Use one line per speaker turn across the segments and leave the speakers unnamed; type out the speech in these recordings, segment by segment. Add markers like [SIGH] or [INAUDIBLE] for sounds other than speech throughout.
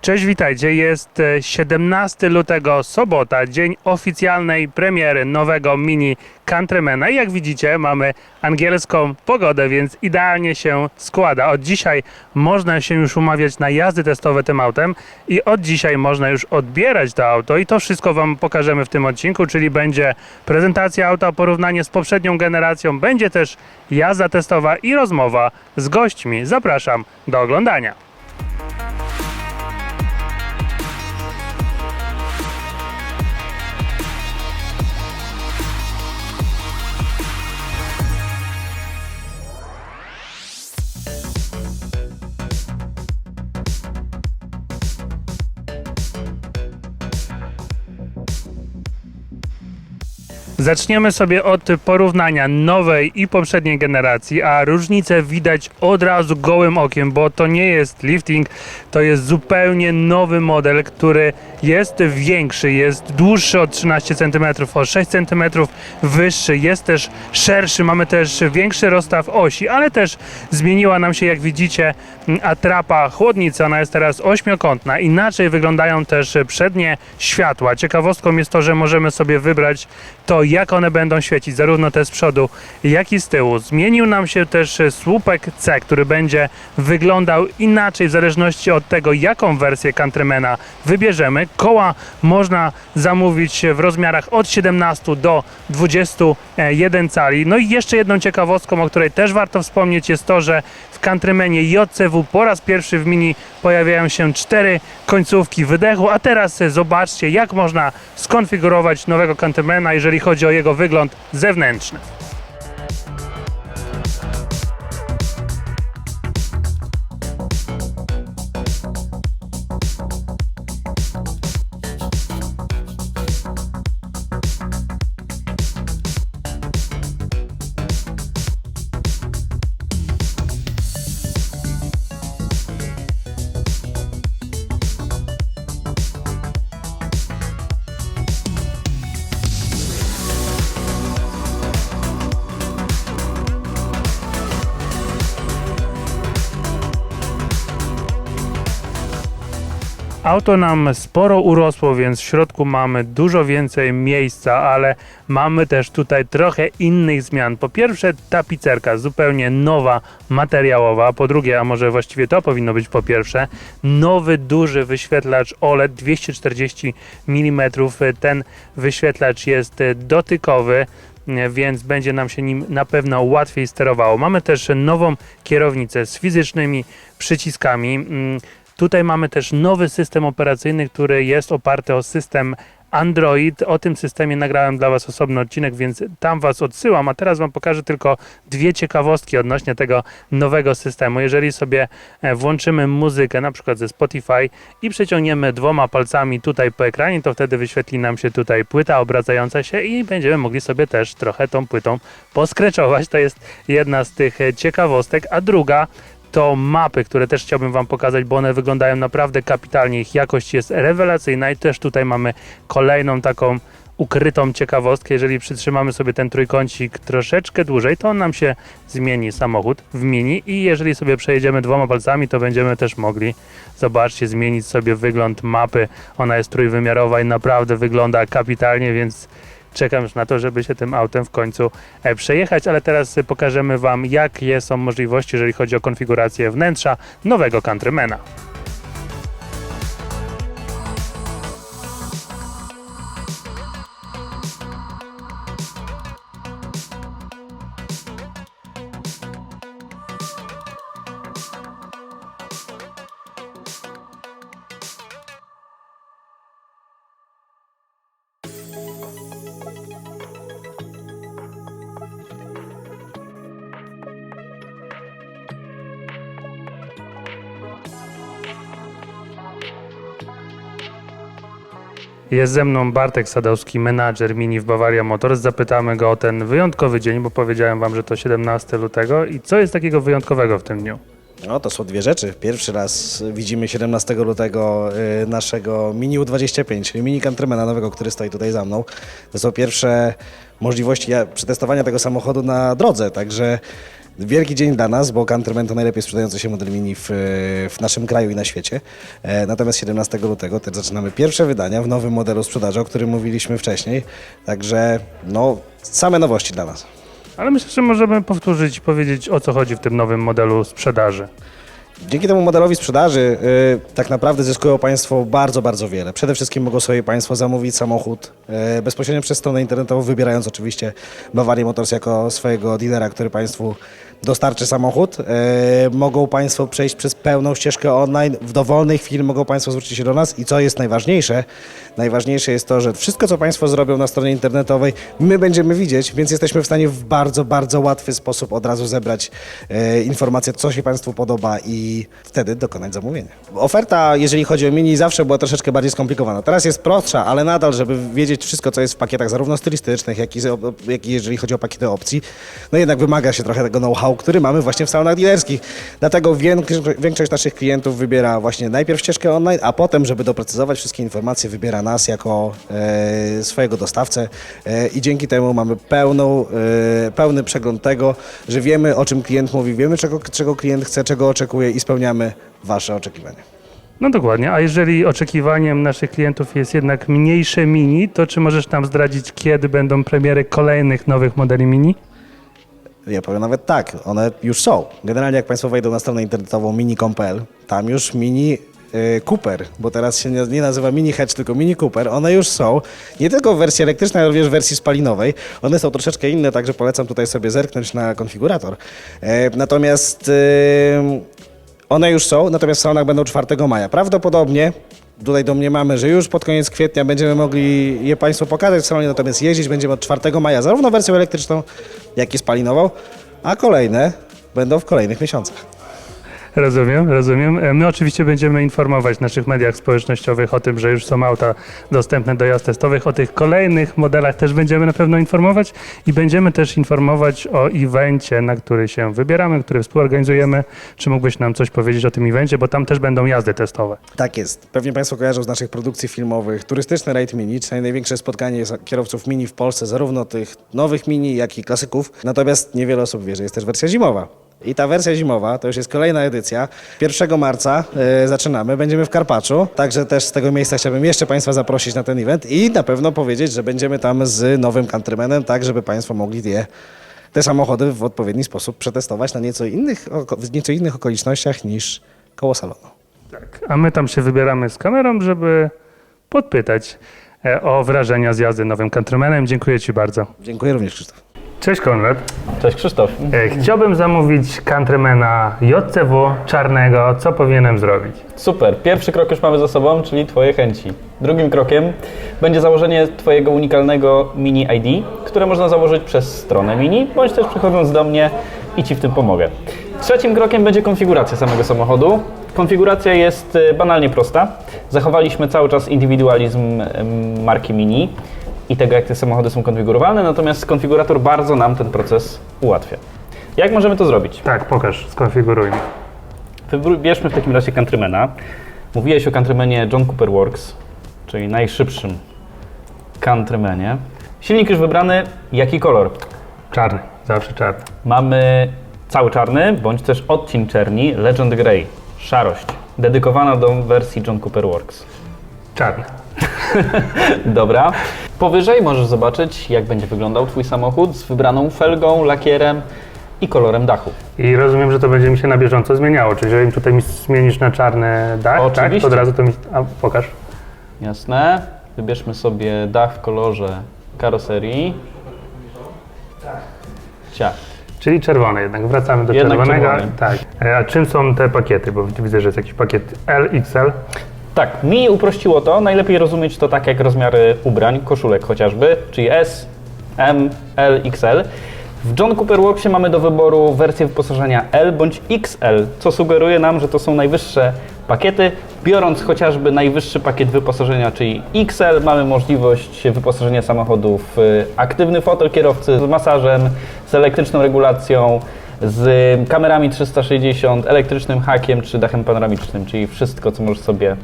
Cześć, witajcie. Jest e, 17 lutego, sobota, dzień oficjalnej premiery nowego mini Countrymana. I jak widzicie, mamy angielską pogodę, więc idealnie się składa. Od dzisiaj można się już umawiać na jazdy testowe tym autem i od dzisiaj można już odbierać to auto i to wszystko Wam pokażemy w tym odcinku, czyli będzie prezentacja auta, porównanie z poprzednią generacją, będzie też jazda testowa i rozmowa z gośćmi. Zapraszam do oglądania. Zaczniemy sobie od porównania nowej i poprzedniej generacji, a różnicę widać od razu gołym okiem, bo to nie jest lifting, to jest zupełnie nowy model, który jest większy, jest dłuższy o 13 cm, o 6 cm wyższy, jest też szerszy, mamy też większy rozstaw osi, ale też zmieniła nam się, jak widzicie, atrapa chłodnicy, ona jest teraz ośmiokątna, inaczej wyglądają też przednie światła. Ciekawostką jest to, że możemy sobie wybrać to, jak one będą świecić, zarówno te z przodu, jak i z tyłu. Zmienił nam się też słupek C, który będzie wyglądał inaczej w zależności od tego, jaką wersję Countrymana wybierzemy. Koła można zamówić w rozmiarach od 17 do 21 cali. No i jeszcze jedną ciekawostką, o której też warto wspomnieć, jest to, że w Countrymanie JCW po raz pierwszy w Mini pojawiają się cztery końcówki wydechu, a teraz zobaczcie, jak można skonfigurować nowego Countrymana, jeżeli chodzi o jego wygląd zewnętrzny. Auto nam sporo urosło, więc w środku mamy dużo więcej miejsca, ale mamy też tutaj trochę innych zmian. Po pierwsze, tapicerka zupełnie nowa, materiałowa. Po drugie, a może właściwie to powinno być po pierwsze, nowy duży wyświetlacz OLED 240 mm. Ten wyświetlacz jest dotykowy więc będzie nam się nim na pewno łatwiej sterowało. Mamy też nową kierownicę z fizycznymi przyciskami. Tutaj mamy też nowy system operacyjny, który jest oparty o system Android. O tym systemie nagrałem dla Was osobny odcinek, więc tam Was odsyłam. A teraz Wam pokażę tylko dwie ciekawostki odnośnie tego nowego systemu. Jeżeli sobie e, włączymy muzykę, na przykład ze Spotify i przeciągniemy dwoma palcami tutaj po ekranie, to wtedy wyświetli nam się tutaj płyta obracająca się i będziemy mogli sobie też trochę tą płytą poskreczować. To jest jedna z tych e, ciekawostek. A druga to mapy, które też chciałbym Wam pokazać, bo one wyglądają naprawdę kapitalnie. Ich jakość jest rewelacyjna i też tutaj mamy kolejną taką ukrytą ciekawostkę. Jeżeli przytrzymamy sobie ten trójkącik troszeczkę dłużej, to on nam się zmieni samochód w mini i jeżeli sobie przejedziemy dwoma palcami, to będziemy też mogli, zobaczcie, zmienić sobie wygląd mapy. Ona jest trójwymiarowa i naprawdę wygląda kapitalnie, więc czekam już na to, żeby się tym autem w końcu e, przejechać, ale teraz e, pokażemy Wam, jakie są możliwości, jeżeli chodzi o konfigurację wnętrza nowego Countrymana. Jest ze mną Bartek Sadowski, menadżer Mini w Bavaria Motors. Zapytamy go o ten wyjątkowy dzień, bo powiedziałem Wam, że to 17 lutego. I co jest takiego wyjątkowego w tym dniu?
No to są dwie rzeczy. Pierwszy raz widzimy 17 lutego y, naszego Mini U25, czyli Mini Countrymana nowego, który stoi tutaj za mną. To są pierwsze możliwości przetestowania tego samochodu na drodze, także Wielki dzień dla nas, bo Countryman to najlepiej sprzedający się model mini w, w naszym kraju i na świecie. E, Natomiast 17 lutego też zaczynamy pierwsze wydania w nowym modelu sprzedaży, o którym mówiliśmy wcześniej. Także no, same nowości dla nas.
Ale myślę, że możemy powtórzyć i powiedzieć o co chodzi w tym nowym modelu sprzedaży.
Dzięki temu modelowi sprzedaży y, tak naprawdę zyskują Państwo bardzo, bardzo wiele. Przede wszystkim mogą sobie Państwo zamówić samochód y, bezpośrednio przez stronę internetową, wybierając oczywiście Bavarię Motors jako swojego dealera, który Państwu dostarczy samochód. Y, mogą Państwo przejść przez pełną ścieżkę online. W dowolnej chwili mogą Państwo zwrócić się do nas i co jest najważniejsze, najważniejsze jest to, że wszystko, co Państwo zrobią na stronie internetowej, my będziemy widzieć, więc jesteśmy w stanie w bardzo, bardzo łatwy sposób od razu zebrać e, informacje, co się Państwu podoba i wtedy dokonać zamówienia. Oferta, jeżeli chodzi o mini, zawsze była troszeczkę bardziej skomplikowana. Teraz jest prostsza, ale nadal, żeby wiedzieć wszystko, co jest w pakietach, zarówno stylistycznych, jak i, jak i jeżeli chodzi o pakiety opcji, no jednak wymaga się trochę tego know-how, który mamy właśnie w salonach dealerskich. Dlatego większość, większość naszych klientów wybiera właśnie najpierw ścieżkę online, a potem, żeby doprecyzować wszystkie informacje, wybiera nas jako e, swojego dostawcę e, i dzięki temu mamy pełną, e, pełny przegląd tego, że wiemy o czym klient mówi, wiemy czego, czego klient chce, czego oczekuje i spełniamy Wasze oczekiwania.
No dokładnie, a jeżeli oczekiwaniem naszych klientów jest jednak mniejsze mini, to czy możesz nam zdradzić, kiedy będą premiery kolejnych nowych modeli mini?
Ja powiem nawet tak, one już są. Generalnie jak Państwo wejdą na stronę internetową mini.com.pl, tam już mini y, Cooper, bo teraz się nie, nazywa Mini Hedge, tylko Mini Cooper, one już są. Nie tylko w wersji elektrycznej, ale również w wersji spalinowej. One są troszeczkę inne, także polecam tutaj sobie zerknąć na konfigurator. E, natomiast one już są, natomiast w salonach będą 4 maja. Prawdopodobnie tutaj domniemamy, że już pod koniec kwietnia będziemy mogli je Państwu pokazać w salonie, natomiast jeździć będziemy od 4 maja, zarówno wersją elektryczną, jak i spalinową, a kolejne będą w kolejnych miesiącach.
Rozumiem, rozumiem. E, My oczywiście będziemy informować w naszych mediach społecznościowych o tym, że już są auta dostępne do jazd testowych. O tych kolejnych modelach też będziemy na pewno informować i będziemy też informować o evencie, na który się wybieramy, który współorganizujemy. Czy mógłbyś nam coś powiedzieć o tym evencie, bo tam też będą jazdy testowe.
Tak jest. Pewnie Państwo kojarzą z naszych produkcji filmowych turystyczny Raid Mini, czyli największe spotkanie kierowców mini w Polsce, zarówno tych nowych mini, jak i klasyków. Natomiast niewiele osób wie, że jest też wersja zimowa. I ta wersja zimowa to już jest kolejna edycja. 1 marca e, zaczynamy, będziemy w Karpaczu, także też z tego miejsca chciałbym jeszcze Państwa zaprosić na ten event i na pewno powiedzieć, że będziemy tam z nowym Countrymanem, tak żeby Państwo mogli je te samochody w odpowiedni sposób przetestować na nieco innych, oko- w nieco innych okolicznościach niż koło salonu.
Tak. A my tam się wybieramy z kamerą, żeby podpytać e, o wrażenia z jazdy nowym Countrymanem. Dziękuję Ci bardzo.
Dziękuję również Krzysztof.
Cześć Konrad.
Cześć Krzysztof.
E, Chciałbym zamówić Countrymana JCW czarnego. Co powinienem zrobić?
Super. Pierwszy krok już mamy za sobą, czyli Twoje chęci. Drugim krokiem będzie założenie Twojego unikalnego mini ID, które można założyć przez stronę mini, bądź też przychodząc do mnie i Ci w tym pomogę. Trzecim krokiem będzie konfiguracja samego samochodu. Konfiguracja jest e, banalnie prosta. Zachowaliśmy cały czas indywidualizm marki Mini i tego, jak te samochody są konfigurowane, natomiast konfigurator bardzo nam ten proces ułatwia. Jak możemy to zrobić?
Tak, pokaż, skonfiguruj.
Wybierzmy w takim razie Countrymana. Mówiłeś o Countrymanie John Cooper Works, czyli najszybszym Countrymanie. Silnik już wybrany. Jaki kolor?
Czarny, zawsze czarny.
Mamy cały czarny, bądź też odcień czerni Legend Grey. Szarość. Dedykowana do wersji John Cooper Works.
Czarny. [LAUGHS]
Dobra. Powyżej możesz zobaczyć, jak będzie wyglądał Twój samochód z wybraną felgą, lakierem i kolorem dachu.
I rozumiem, że to będzie mi się na bieżąco zmieniało. Czyli jeżeli tutaj mi zmienisz na czarny dach, tak,
Oczywiście.
to od razu to mi... A, pokaż.
Jasne. Wybierzmy sobie dach w kolorze karoserii. Ciach.
Czyli czerwony jednak. Wracamy do
Jednak
czerwonego.
czerwony.
Tak. E, A czym są te pakiety? Bo widzę, że jest jakiś pakiet L, XL.
Tak, mi uprościło to. Najlepiej rozumieć to tak jak rozmiary ubrań, koszulek chociażby, czyli S, M, L, XL. W John Cooper Worksie mamy do wyboru wersję wyposażenia L bądź XL, co sugeruje nam, że to są najwyższe pakiety. Biorąc chociażby najwyższy pakiet wyposażenia, czyli XL, mamy możliwość wyposażenia samochodu w aktywny fotel kierowcy z masażem, z elektryczną regulacją, z kamerami 360, elektrycznym hakiem czy dachem panoramicznym, czyli wszystko, co możesz sobie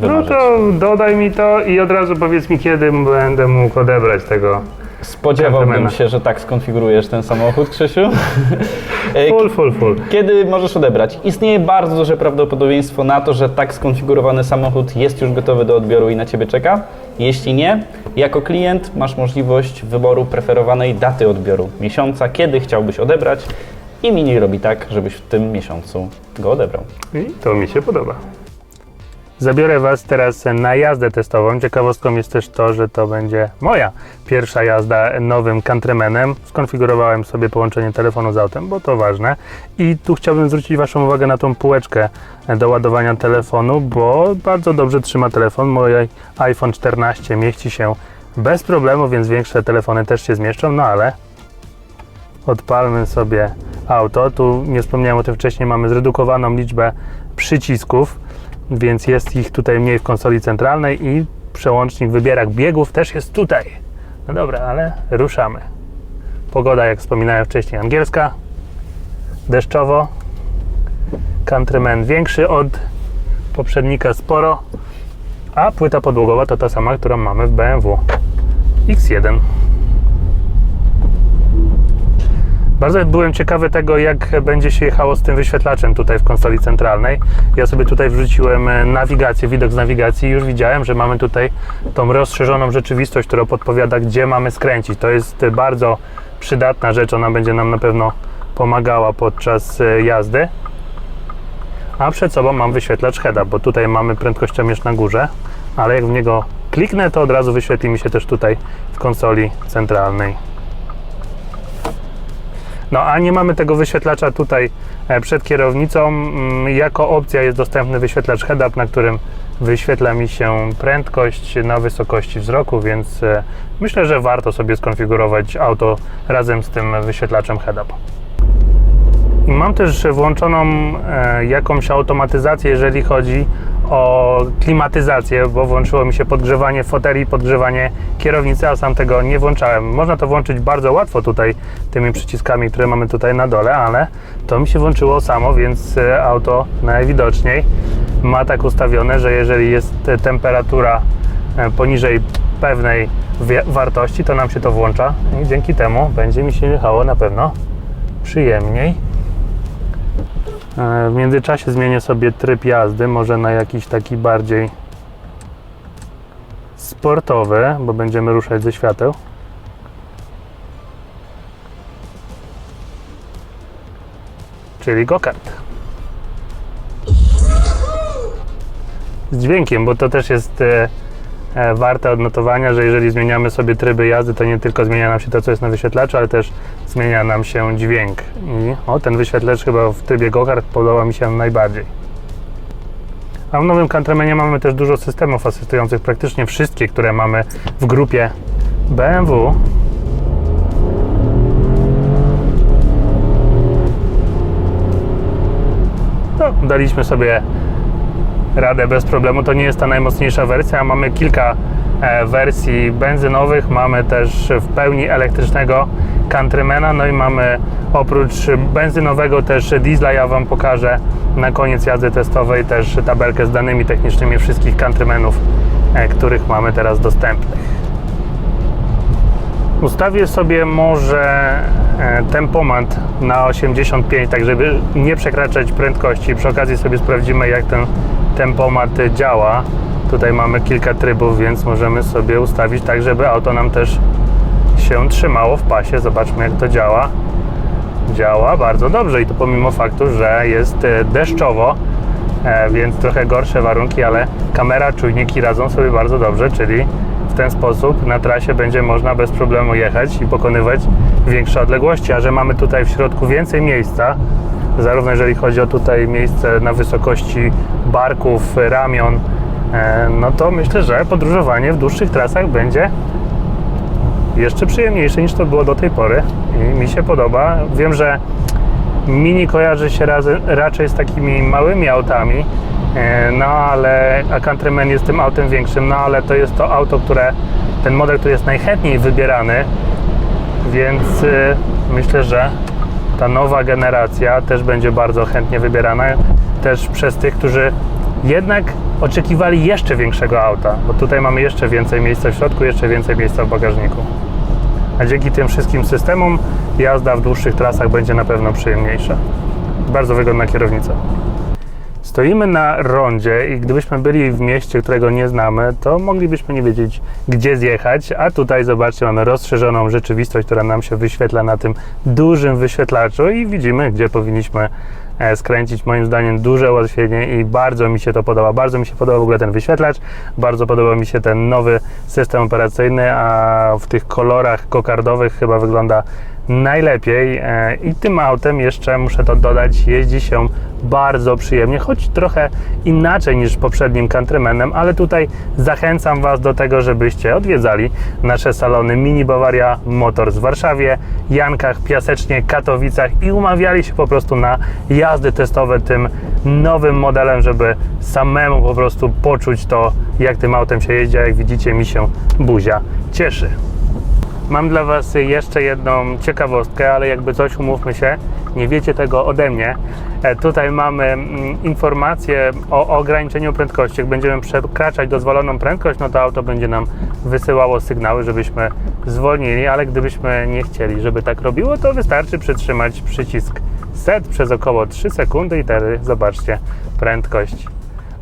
No
wymarzyć.
to dodaj mi to i od razu powiedz mi, kiedy będę mógł odebrać tego
Spodziewałbym się, że tak skonfigurujesz ten samochód, Krzysiu. E, [LAUGHS]
Full, full, full.
Kiedy możesz odebrać? Istnieje bardzo duże prawdopodobieństwo na to, że tak skonfigurowany samochód jest już gotowy do odbioru i na Ciebie czeka. Jeśli nie, jako klient masz możliwość wyboru preferowanej daty odbioru, miesiąca, kiedy chciałbyś odebrać i Mini robi tak, żebyś w tym miesiącu go odebrał.
I to mi się podoba. Zabiorę Was teraz na jazdę testową. Ciekawostką jest też to, że to będzie moja pierwsza jazda nowym Countrymanem. Skonfigurowałem sobie połączenie telefonu z autem, bo to ważne. I tu chciałbym zwrócić Waszą uwagę na tą półeczkę do ładowania telefonu, bo bardzo dobrze trzyma telefon. Mój iPhone 14 mieści się bez problemu, więc większe telefony też się zmieszczą, no ale odpalmy sobie auto. Tu nie wspomniałem o tym wcześniej, mamy zredukowaną liczbę przycisków, więc jest ich tutaj mniej w konsoli centralnej i przełącznik wybierak biegów też jest tutaj. No dobra, ale ruszamy. Pogoda, jak wspominałem wcześniej, angielska, deszczowo. Countryman większy od poprzednika sporo, a płyta podłogowa to ta sama, którą mamy w BMW X1. Bardzo byłem ciekawy tego, jak będzie się jechało z tym wyświetlaczem tutaj w konsoli centralnej. Ja sobie tutaj wrzuciłem e, nawigację, widok z nawigacji i już widziałem, że mamy tutaj tą rozszerzoną rzeczywistość, która podpowiada, gdzie mamy skręcić. To jest e, bardzo przydatna rzecz, ona będzie nam na pewno pomagała podczas e, jazdy. A przed sobą mam wyświetlacz head bo tutaj mamy prędkościomierz na górze, ale jak w niego kliknę, to od razu wyświetli mi się też tutaj w konsoli centralnej. No a nie mamy tego wyświetlacza tutaj e, przed kierownicą. Mm, Jako opcja jest dostępny wyświetlacz head-up, na którym wyświetla mi się prędkość na wysokości wzroku, więc e, myślę, że warto sobie skonfigurować auto razem z tym wyświetlaczem head-up. Mam też włączoną e, jakąś automatyzację, jeżeli chodzi o klimatyzację, bo włączyło mi się podgrzewanie foteli, podgrzewanie kierownicy, a sam tego nie włączałem. Można to włączyć bardzo łatwo tutaj tymi przyciskami, które mamy tutaj na dole, ale to mi się włączyło samo, więc e, auto najwidoczniej ma tak ustawione, że jeżeli jest temperatura e, poniżej pewnej wartości, to nam się to włącza i dzięki temu będzie mi się jechało na pewno przyjemniej. E, W międzyczasie zmienię sobie tryb jazdy, może na jakiś taki bardziej sportowy, bo będziemy ruszać ze świateł. Czyli go-kart. Z dźwiękiem, bo to też jest e, e, warte odnotowania, że jeżeli zmieniamy sobie tryby jazdy, to nie tylko zmienia nam się to, co jest na wyświetlaczu, ale też zmienia nam się dźwięk. I o, ten wyświetlacz chyba w trybie go-kart podoba mi się najbardziej. A w nowym Countrymanie mamy też dużo systemów asystujących, praktycznie wszystkie, które mamy w grupie BMW. No, daliśmy sobie radę bez problemu. To nie jest ta najmocniejsza wersja. Mamy kilka e, wersji benzynowych, mamy też w pełni elektrycznego Countrymana, no i mamy oprócz benzynowego też diesla. Ja Wam pokażę na koniec jazdy testowej też tabelkę z danymi technicznymi wszystkich Countrymanów, e, których mamy teraz dostępnych. Ustawię sobie może e, tempomat na 85, tak żeby nie przekraczać prędkości. Przy okazji sobie sprawdzimy, jak ten tempomat działa. Tutaj mamy kilka trybów, więc możemy sobie ustawić tak, żeby auto nam też się trzymało w pasie. Zobaczmy, jak to działa. Działa bardzo dobrze i to pomimo faktu, że jest e, deszczowo, e, więc trochę gorsze warunki, ale kamera, czujniki radzą sobie bardzo dobrze, czyli w ten sposób na trasie będzie można bez problemu jechać i pokonywać większe odległości, a że mamy tutaj w środku więcej miejsca, zarówno jeżeli chodzi o tutaj miejsce na wysokości barków, ramion, e, no to myślę, że podróżowanie w dłuższych trasach będzie jeszcze przyjemniejsze niż to było do tej pory i mi się podoba. Wiem, że Mini kojarzy się raz, raczej z takimi małymi autami, e, no ale a Countryman jest tym autem większym, no ale to jest to auto, które, ten model, który jest najchętniej wybierany, więc e, myślę, że ta nowa generacja też będzie bardzo chętnie wybierana, też przez tych, którzy jednak oczekiwali jeszcze większego auta, bo tutaj mamy jeszcze więcej miejsca w środku, jeszcze więcej miejsca w bagażniku. A dzięki tym wszystkim systemom jazda w dłuższych trasach będzie na pewno przyjemniejsza. Bardzo wygodna kierownica. Stoimy na rondzie i gdybyśmy byli w mieście, którego nie znamy, to moglibyśmy nie wiedzieć, gdzie zjechać, a tutaj zobaczcie, mamy rozszerzoną rzeczywistość, która nam się wyświetla na tym dużym wyświetlaczu i widzimy, gdzie powinniśmy skręcić. Moim zdaniem duże ułatwienie i bardzo mi się to podoba. Bardzo mi się podoba w ogóle ten wyświetlacz, bardzo podoba mi się ten nowy system operacyjny, a w tych kolorach kokardowych chyba wygląda najlepiej e, i tym autem jeszcze muszę to dodać, jeździ się bardzo przyjemnie, choć trochę inaczej niż poprzednim Countrymanem, ale tutaj zachęcam Was do tego, żebyście odwiedzali nasze salony Mini Bavaria Motors w Warszawie, Jankach, Piasecznie, Katowicach i umawiali się po prostu na jazdy testowe tym nowym modelem, żeby samemu po prostu poczuć to, jak tym autem się jeździ, a jak widzicie mi się buzia cieszy. Mam dla Was jeszcze jedną ciekawostkę, ale jakby coś umówmy się, nie wiecie tego ode mnie. E, Tutaj mamy mm, informację o ograniczeniu prędkości. Jak będziemy przekraczać dozwoloną prędkość, no to auto będzie nam wysyłało sygnały, żebyśmy zwolnili, ale gdybyśmy nie chcieli, żeby tak robiło, to wystarczy przytrzymać przycisk set przez około 3 sekundy i wtedy zobaczcie prędkość.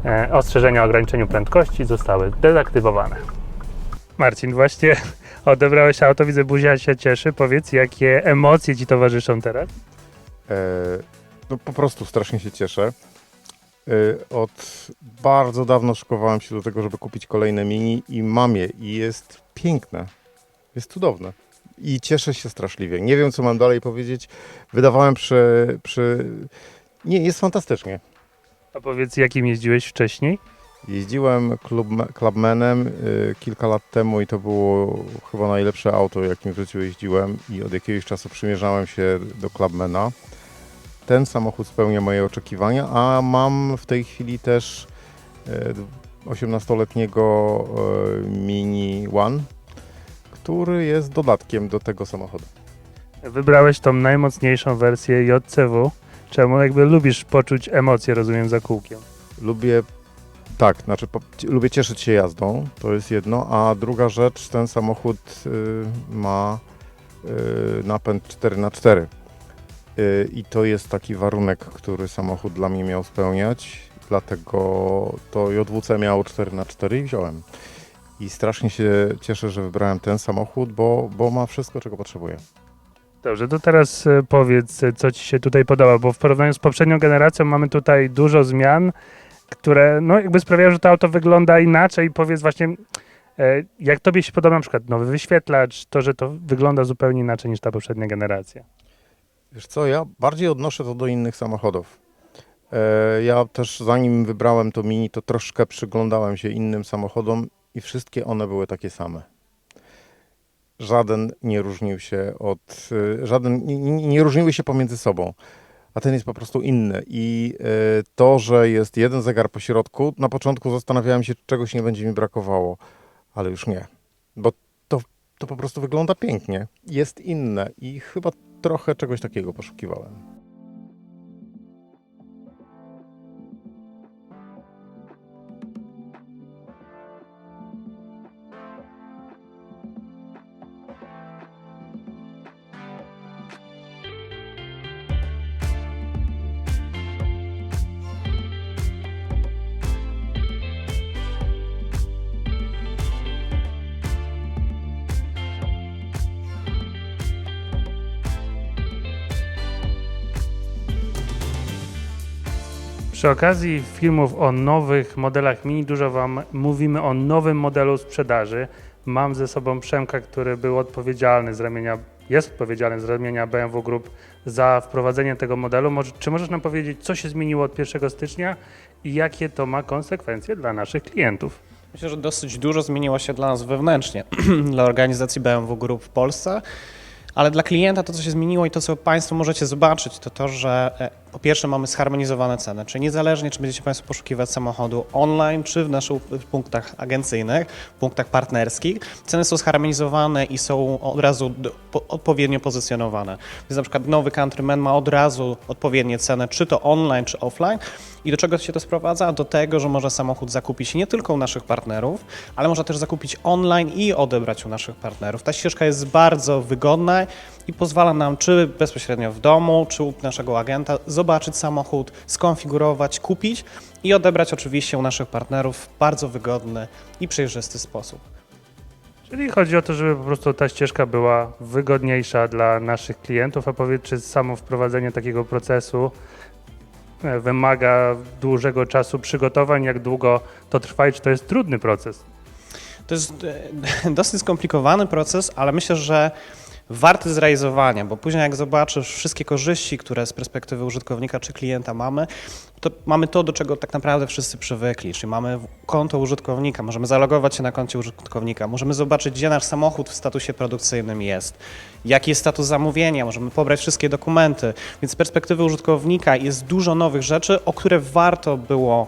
E, Ostrzeżenia o ograniczeniu prędkości zostały dezaktywowane. Marcin, właśnie odebrałeś auto, widzę buzia się cieszy. Powiedz, jakie emocje Ci towarzyszą teraz?
E, no po prostu strasznie się cieszę. E, od bardzo dawno szykowałem się do tego, żeby kupić kolejne mini i mam je i jest piękne. Jest cudowne. I cieszę się straszliwie. Nie wiem, co mam dalej powiedzieć. Wydawałem przy... przy... Nie, jest fantastycznie.
A powiedz, jakim jeździłeś wcześniej?
Jeździłem klub, Clubmanem y, kilka lat temu i to było chyba najlepsze auto, jakim w życiu jeździłem i od jakiegoś czasu przymierzałem się do Clubmana. Ten samochód spełnia moje oczekiwania, a mam w tej chwili też y, 18-letniego y, Mini One, który jest dodatkiem do tego samochodu.
Wybrałeś tą najmocniejszą wersję JCW. Czemu? Jakby lubisz poczuć emocje, rozumiem, za kółkiem.
Lubię, tak, znaczy po, lubię cieszyć się jazdą, to jest jedno, a druga rzecz, ten samochód y, ma y, napęd 4x4 y, i to jest taki warunek, który samochód dla mnie miał spełniać, dlatego to JWC miało 4x4 i wziąłem. I strasznie się cieszę, że wybrałem ten samochód, bo, bo ma wszystko, czego potrzebuję.
Dobrze, to teraz e, powiedz, e, co Ci się tutaj podoba, bo w porównaniu z poprzednią generacją mamy tutaj dużo zmian, które no jakby sprawiają, że to auto wygląda inaczej. Powiedz właśnie, e, jak Tobie się podoba na przykład nowy wyświetlacz, to, że to wygląda zupełnie inaczej niż ta poprzednia generacja.
Wiesz co, ja bardziej odnoszę to do innych samochodów. E, Ja też zanim wybrałem to Mini, to troszkę przyglądałem się innym samochodom i wszystkie one były takie same. Żaden nie różnił się od, e, żaden nie, nie nie różniły się pomiędzy sobą, a ten jest po prostu inny. I e, to, że jest jeden zegar po środku, na początku zastanawiałem się, czegoś nie będzie mi brakowało, ale już nie, bo to, to po prostu wygląda pięknie, jest inne i chyba trochę czegoś takiego poszukiwałem.
Przy okazji filmów o nowych modelach Mini dużo Wam mówimy o nowym modelu sprzedaży. Mam ze sobą Przemka, który był odpowiedzialny z ramienia, jest odpowiedzialny z ramienia BMW Group za wprowadzenie tego modelu. Może, czy możesz nam powiedzieć, co się zmieniło od 1 stycznia i jakie to ma konsekwencje dla naszych klientów?
Myślę, że dosyć dużo zmieniło się dla nas wewnętrznie, [CLEARS THROAT] dla organizacji BMW Group w Polsce, ale dla klienta to, co się zmieniło i to, co Państwo możecie zobaczyć, to to, że e, po pierwsze mamy zharmonizowane ceny, czyli niezależnie czy będziecie Państwo poszukiwać samochodu online, czy w naszych punktach agencyjnych, punktach partnerskich, ceny są zharmonizowane i są od razu odpowiednio pozycjonowane. Więc na przykład nowy Countryman ma od razu odpowiednie ceny, czy to online, czy offline. I do czego się to sprowadza? Do tego, że może samochód zakupić nie tylko u naszych partnerów, ale można też zakupić online i odebrać u naszych partnerów. Ta ścieżka jest bardzo wygodna i pozwala nam, czy bezpośrednio w domu, czy u naszego agenta, zobaczyć samochód, skonfigurować, kupić i odebrać oczywiście u naszych partnerów w bardzo wygodny i przejrzysty sposób.
Czyli chodzi o to, żeby po prostu ta ścieżka była wygodniejsza dla naszych klientów, a powiedz, czy samo wprowadzenie takiego procesu e, wymaga dłuższego czasu przygotowań, jak długo to trwa i czy to jest trudny proces?
To jest e, [LAUGHS] dosyć skomplikowany proces, ale myślę, że warty zrealizowania, bo później jak zobaczysz wszystkie korzyści, które z perspektywy użytkownika czy klienta mamy, to mamy to, do czego tak naprawdę wszyscy przywykli, czyli mamy konto użytkownika, możemy zalogować się na koncie użytkownika, możemy zobaczyć, gdzie nasz samochód w statusie produkcyjnym jest, jaki jest status zamówienia, możemy pobrać wszystkie dokumenty, więc z perspektywy użytkownika jest dużo nowych rzeczy, o które warto było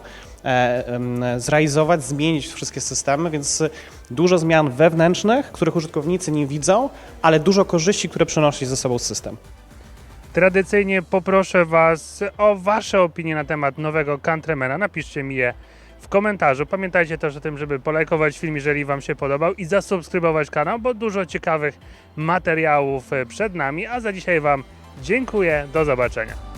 zrealizować, zmienić wszystkie systemy, więc dużo zmian wewnętrznych, których użytkownicy nie widzą, ale dużo korzyści, które przynosi ze sobą system.
Tradycyjnie poproszę Was o Wasze opinie na temat nowego Countrymana. Napiszcie mi je w komentarzu. Pamiętajcie też o tym, żeby polajkować film, jeżeli Wam się podobał i zasubskrybować kanał, bo dużo ciekawych materiałów e, przed nami. A za dzisiaj Wam dziękuję. Do zobaczenia.